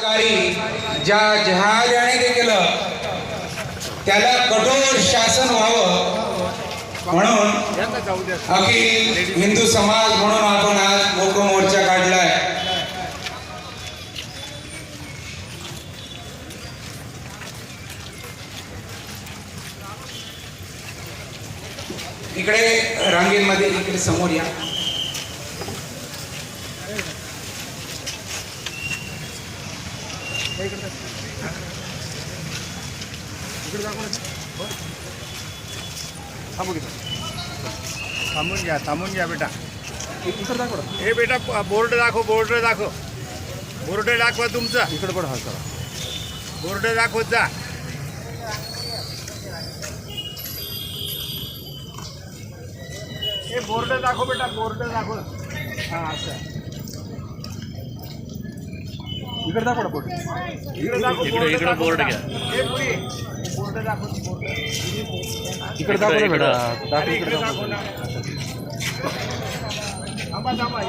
ज्या जहाजाने ते केलं त्याला कठोर शासन व्हावं म्हणून अखिल हिंदू समाज म्हणून आपण आज मोक मोर्चा काढलाय. इकडे रांगेमध्ये इकडे समोर या. थांबून घ्या थांबून घ्या बेटा. दाखव हे बेटा बोर्ड दाखव बोर्ड दाखव बोर्ड दाखवा. तुमचा इकडे पण हा बोर्ड दाखवत जा हे बोर्ड दाखव बेटा बोर्ड दाखव. हा असं इकडे दाखव बोर्ड इकडे दाखव इकडे- इकडे board घ्या. पुढे. बोर्ड दाखव इकडे दाखव इकडे दाखव. थांबा थांबा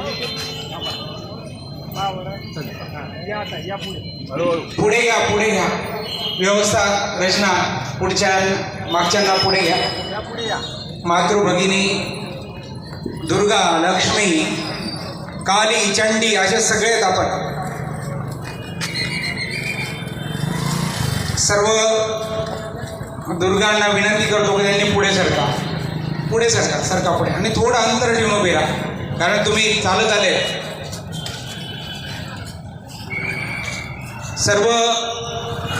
पुढे. पुढे घ्या पुढे घ्या. व्यवस्था रचना पुढच्या मागच्यांना पुढे घ्या. या पुढे या. मातृभगिनी दुर्गा लक्ष्मी काली चंडी असे सगळे आहेत आपण सर्व दुर्गांना विनंती करतो की त्यांनी पुढे सरका. पुढे सरका सरका पुढे. आणि थोडं अंतर ठेवून उभे राहा कारण तुम्ही चालत आले. सर्व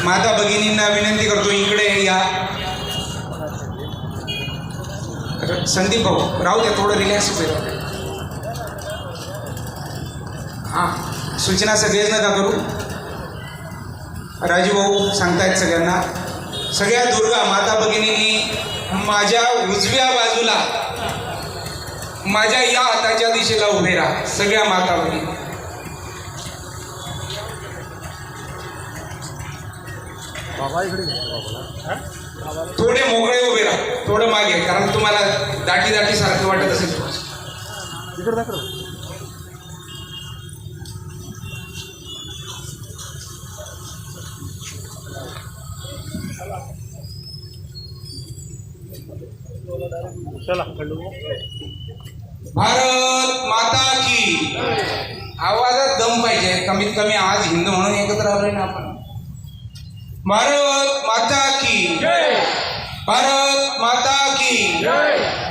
माता भगिनींना विनंती करतो इकडे या. संदीप भाऊ राहू द्या थोडं रिलॅक्स उभे हां. सूचना सगळेच नका करू. राजू भाऊ सांगतायत सगळ्यांना. सगळ्या दुर्गा माता भगिनींनी माझ्या उजव्या बाजूला माझ्या या हाताच्या दिशेला उभे राहा सगळ्या माता भगिनी. थोडे मोकळे उभे राहा थोडं मागे कारण तुम्हाला दाटी दाटी सारखं वाटत असेल चला. भारत माता की. आवाजात दम पाहिजे. कमीत कमी आज हिंदू म्हणून एकत्र आलोय ना आपण. भारत माता की. भारत माता की.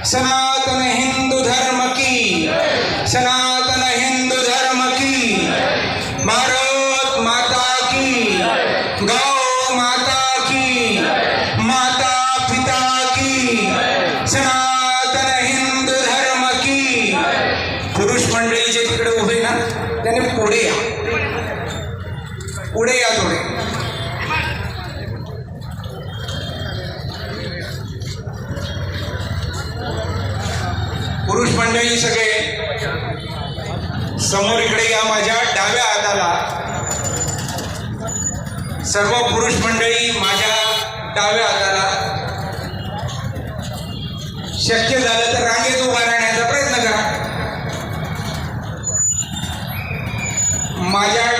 सनातन हिंदू धर्म की. सनातन त्याने पुढे या. पुढे या थोडे. पुरुष मंडळी सगळे समोर इकडे या माझ्या डाव्या हाताला. सर्व पुरुष मंडळी माझ्या डाव्या हाताला. शक्य झालं तर रांगेत उभा राहण्याचा माझ्या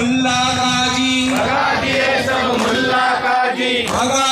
मुल्ला काजी भगा दिए सब मुल्ला काजी भगा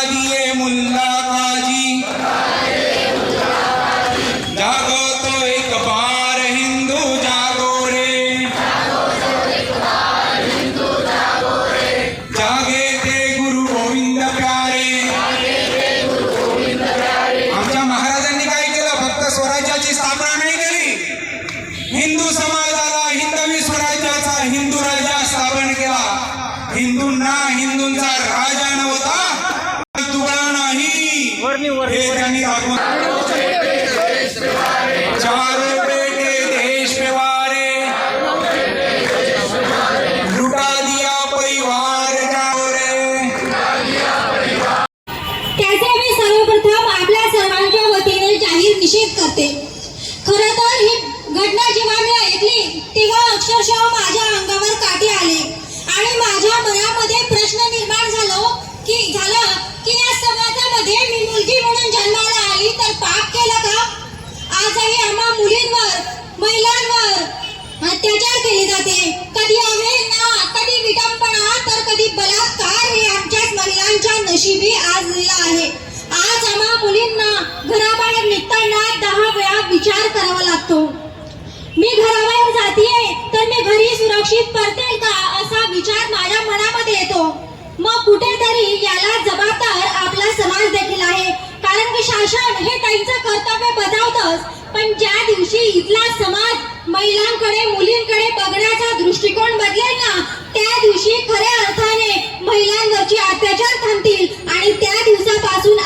मनामध्ये प्रश्न निर्माण झालो हो. की झाला की या समाजामध्ये मी मुलगी म्हणून जन्माला आली तर पाप केलं का? आजही आम्हा मुलींवर महिलांवर अत्याचार केले जाते. कधी अवहेलना कधी विटंबना तर कधी बलात्कार हे आमच्याच महिलांच्या नशिबी आज लिहिला आहे. आज आम्हा मुलींना घराबाहेर निघताना दहा वेळा विचार करावा लागतो. मी घराबाहेर जाते तर मी घरी सुरक्षित परतेल का? विचार माझ्या मनामध्ये येतो. मग कुठेतरी याला जबाबदार आपला समाज देखील आहे. कारण की शासन हे त्यांचं कर्तव्य बजावतच. पण ज्या दिवशी इथला समाज महिलांकडे मुलींकडे बघण्याचा दृष्टिकोन बदलेल ना त्या दिवशी खऱ्या अर्थाने महिलांवरचे अत्याचार थांबतील. आणि त्या दिवसापासून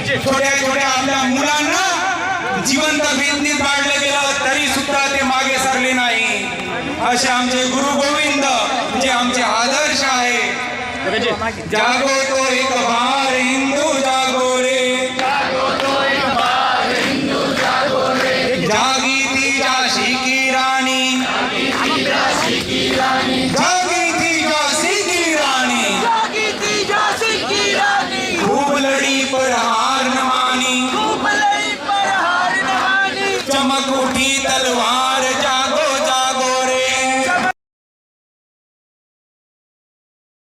छोट्या छोट्या आपल्या मुलांना जिवंत भिंतीत पाडलं गेलं तरी सुद्धा ते मागे सरले नाही. असे आमचे गुरु गोविंद जे आमचे आदर्श आहे. जागो तो एक बार